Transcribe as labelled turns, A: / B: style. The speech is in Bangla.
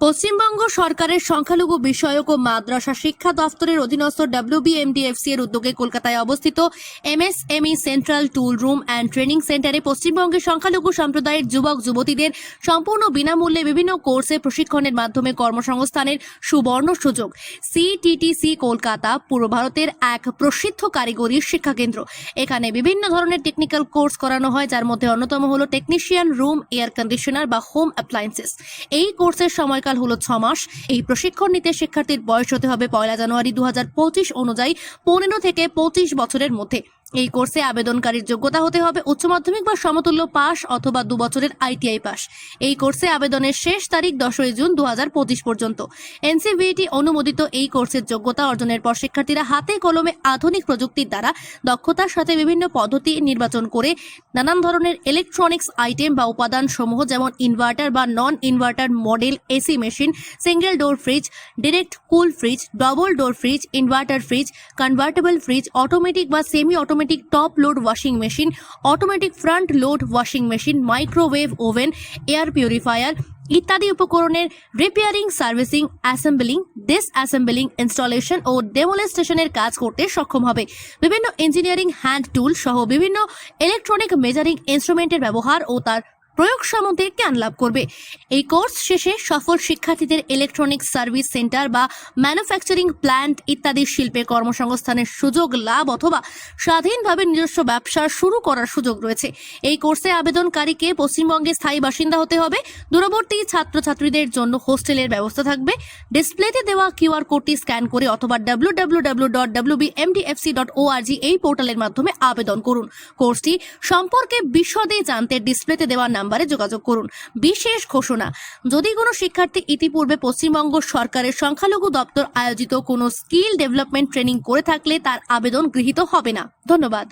A: পশ্চিমবঙ্গ সরকারের সংখ্যালঘু বিষয়ক ও মাদ্রাসা শিক্ষা দফতরের অধীনস্থ ডাব্লিউবিএমডিএফসি এর উদ্যোগে কলকাতায় অবস্থিত MSME central tool room and training সেন্টারে পশ্চিমবঙ্গের সংখ্যালঘু সম্প্রদায়ের যুবক, যুবতীদের সম্পূর্ণ বিনামূল্যে বিভিন্ন কোর্সে প্রশিক্ষণের মাধ্যমে কর্মসংস্থানের সুবর্ণ সুযোগ। সিটিটিসি কলকাতা পূর্ব ভারতের এক প্রসিদ্ধ কারিগরি শিক্ষাকেন্দ্র। এখানে বিভিন্ন ধরনের টেকনিক্যাল কোর্স করানো হয়, যার মধ্যে অন্যতম হলো টেকনিশিয়ান রুম এয়ার কন্ডিশনার বা হোম অ্যাপ্লায়েন্সেস এই কোর্সের সময়কাল হলো ছ মাস। এই প্রশিক্ষণ নিতে শিক্ষার্থীর বয়স হতে হবে পয়লা জানুয়ারি দু হাজার পঁচিশ অনুযায়ী পনেরো থেকে পঁচিশ বছরের মধ্যে। এই কোর্সে আবেদনকারীর যোগ্যতা হতে হবে উচ্চ মাধ্যমিক বা সমতুল্য পাস অথবা দু বছরের আইটিআই পাস এই কোর্সে আবেদনের শেষ তারিখ দশই জুন দু হাজার পঁচিশ পর্যন্ত। এনসিভিটি অনুমোদিত এই কোর্সের যোগ্যতা অর্জনের পর শিক্ষার্থীরা হাতে কলমে আধুনিক প্রযুক্তির দ্বারা দক্ষতার সাথে বিভিন্ন পদ্ধতি নির্বাচন করে নানান ধরনের ইলেকট্রনিক্স আইটেম বা উপাদান সমূহ যেমন ইনভার্টার বা non inverter model AC machine single door fridge direct cool fridge double door fridge inverter fridge convertible fridge automatic বা semi automatic top load washing machine automatic front load washing machine microwave oven air purifier ইত্যাদি উপকরণের repairing servicing assembling disassembling installation ও ডেমোলেস্টেশনের কাজ করতে সক্ষম হবে। বিভিন্ন ইঞ্জিনিয়ারিং হ্যান্ড টুল সহ বিভিন্ন ইলেকট্রনিক মেজারিং ইনস্ট্রুমেন্টের ব্যবহার ও তার প্রয়োগ সম্বন্ধে জ্ঞান লাভ করবে। এই কোর্স শেষে সফল শিক্ষার্থীদের ইলেকট্রনিক সার্ভিস সেন্টার বা ম্যানুফ্যাকচারিং প্ল্যান্ট ইত্যাদি শিল্পে কর্মসংস্থানের সুযোগ লাভ অথবা স্বাধীনভাবে নিজস্ব ব্যবসা শুরু করার সুযোগ রয়েছে। এই কোর্সে আবেদনকারীকে পশ্চিমবঙ্গে স্থায়ী বাসিন্দা হতে হবে। দূরবর্তী ছাত্রছাত্রীদের জন্য হোস্টেলের ব্যবস্থা থাকবে। ডিসপ্লেতে দেওয়া কিউআর কোডটি স্ক্যান করে অথবা W W W dot WBMDFC dot ORG এই পোর্টালের মাধ্যমে আবেদন করুন। কোর্সটি সম্পর্কে বিশদে জানতে ডিসপ্লেতে দেওয়া নাম্বারে যোগাযোগ করুন। বিশেষ ঘোষণা, যদি কোনো শিক্ষার্থী ইতিপূর্বে পশ্চিমবঙ্গ সরকারের সংখ্যালঘু দপ্তর আয়োজিত কোনো স্কিল ডেভেলপমেন্ট ট্রেনিং করে থাকলে তার আবেদন গৃহীত হবে না। ধন্যবাদ।